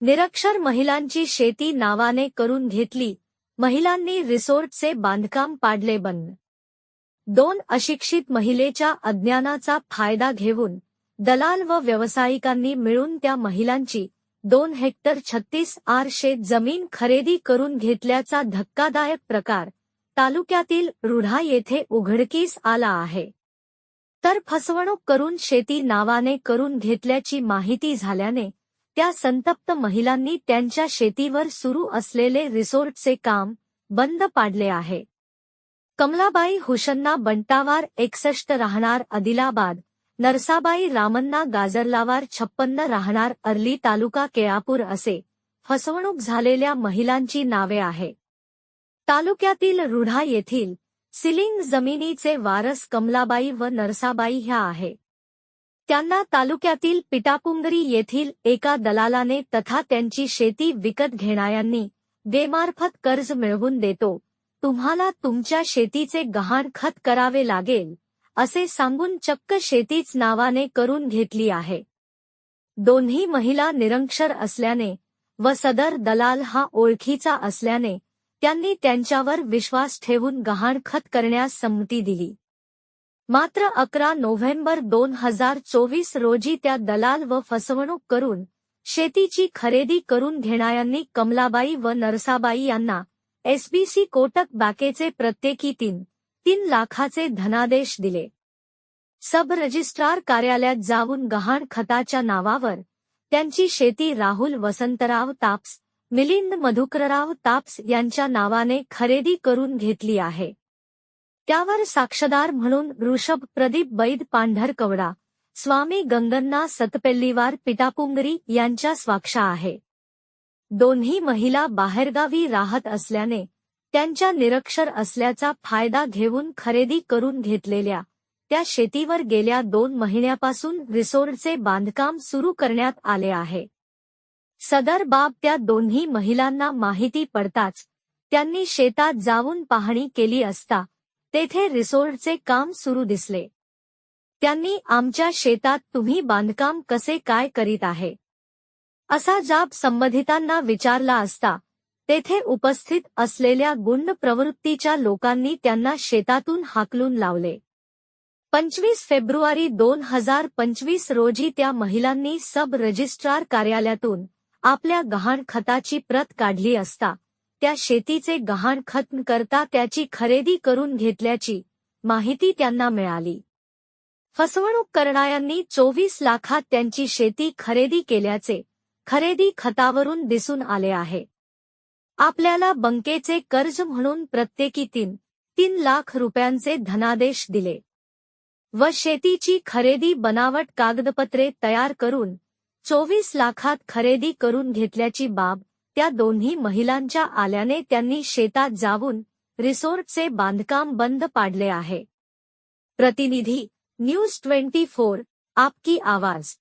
निरक्षर महिलांची शेती नावाने करून घेतली. महिलांनी रिसोर्टचे बांधकाम पाडले बंद. दोन अशिक्षित महिलेच्या अज्ञानाचा फायदा घेऊन दलाल व व्यावसायिकांनी मिळून त्या महिलांची दोन हेक्टर छत्तीस आर शेत जमीन खरेदी करून घेतल्याचा धक्कादायक प्रकार तालुक्यातील रुढा येथे उघडकीस आला आहे. तर फसवणूक करून शेती नावाने करून घेतल्याची माहिती झाल्याने त्या संतप्त महिलांनी त्यांच्या शेतीवर सुरू असलेले रिसोर्टचे काम बंद पाडले आहे. कमलाबाई हुशन्ना बंटावार एकसष्ट राहणार आदिलाबाद नरसाबाई रामन्ना गाजरलावार छप्पन्न राहणार अर्ली तालुका केळापूर असे फसवणूक झालेल्या महिलांची नावे आहे. तालुक्यातील रुढा येथील सिलिंग जमिनीचे वारस कमलाबाई व नरसाबाई ह्या आहे. त्यांना तालुक्यातील पिटापुंगरी येथील एका दलालाने तथा त्यांची शेती विकत घेणाऱ्यांनी बेमार्फत कर्ज मिळवून देतो. तुम्हाला तुमच्या शेतीचे गहाण खत करावे लागेल असे सांगून चक्क शेतीच नावाने करून घेतली आहे. दोन्ही महिला निरंक्षर असल्याने व सदर दलाल हा ओळखीचा असल्याने त्यांनी त्यांच्यावर विश्वास ठेवून गहाणखत करण्यास संमती दिली. मात्र अकरा नोव्हेंबर दोन हजार चोवीस रोजी त्या दलाल व फसवणूक करून शेतीची खरेदी करून घेणाऱ्यांनी कमलाबाई व नरसाबाई यांना एसबीसी कोटक बँकेचे प्रत्येकी तीन तीन लाखाचे धनादेश दिले. सब रजिस्ट्रार कार्यालयात जाऊन गहाण खताच्या नावावर त्यांची शेती राहुल वसंतराव ताप्स मिलिंद मधुकरराव ताप्स यांच्या नावाने खरेदी करून घेतली आहे. त्यावर साक्षदार म्हणून ऋषभ प्रदीप बैद पांढरकवडा स्वामी गंगन्ना सतपेल्लीवार पिटापुंगरी यांच्या स्वाक्षा आहे. दोन्ही महिला बाहेरगावी राहत असल्याने त्यांच्या निरक्षर असल्याचा फायदा घेऊन खरेदी करून घेतलेल्या त्या शेतीवर गेल्या दोन महिन्यापासून रिसोर्टचे बांधकाम सुरू करण्यात आले आहे. सदर बाब त्या दोन्ही महिलांना माहिती पडताच त्यांनी शेतात जाऊन पाहणी केली असता तेथे रिसोर्टचे काम सुरू दिसले. त्यांनी आमच्या शेतात तुम्ही बांधकाम कसे काय करीत आहे? असा जाब संबंधितांना विचारला असता तेथे उपस्थित असलेल्या गुंड प्रवृत्तीच्या लोकांनी त्यांना शेतातून हाकलून लावले. पंचवीस फेब्रुवारी दोन हजार पंचवीस रोजी त्या महिलांनी सब रजिस्ट्रार कार्यालयातून आपल्या गहाण खताची प्रत काढली असता त्या शेतीचे गहाण खत्म करता त्याची खरेदी करून घेतल्याची माहिती त्यांना मिळाली. फसवणूक करणाऱ्यांनी चोवीस लाखात त्यांची शेती खरेदी केल्याचे खरेदी खतावरून दिसून आले आहे. आपल्याला बंकेचे कर्ज म्हणून प्रत्येकी तीन तीन लाख रुपयांचे धनादेश दिले. व शेतीची खरेदी बनावट कागदपत्रे तयार करून चोवीस लाखात खरेदी करून घेतल्याची बाब त्या दोन्ही महिलांच्या आल्याने त्यांनी शेतात जाऊन रिसोर्टचे बांधकाम बंद पाडले आहे. प्रतिनिधी न्यूज ट्वेंटी फोर आपकी आवाज.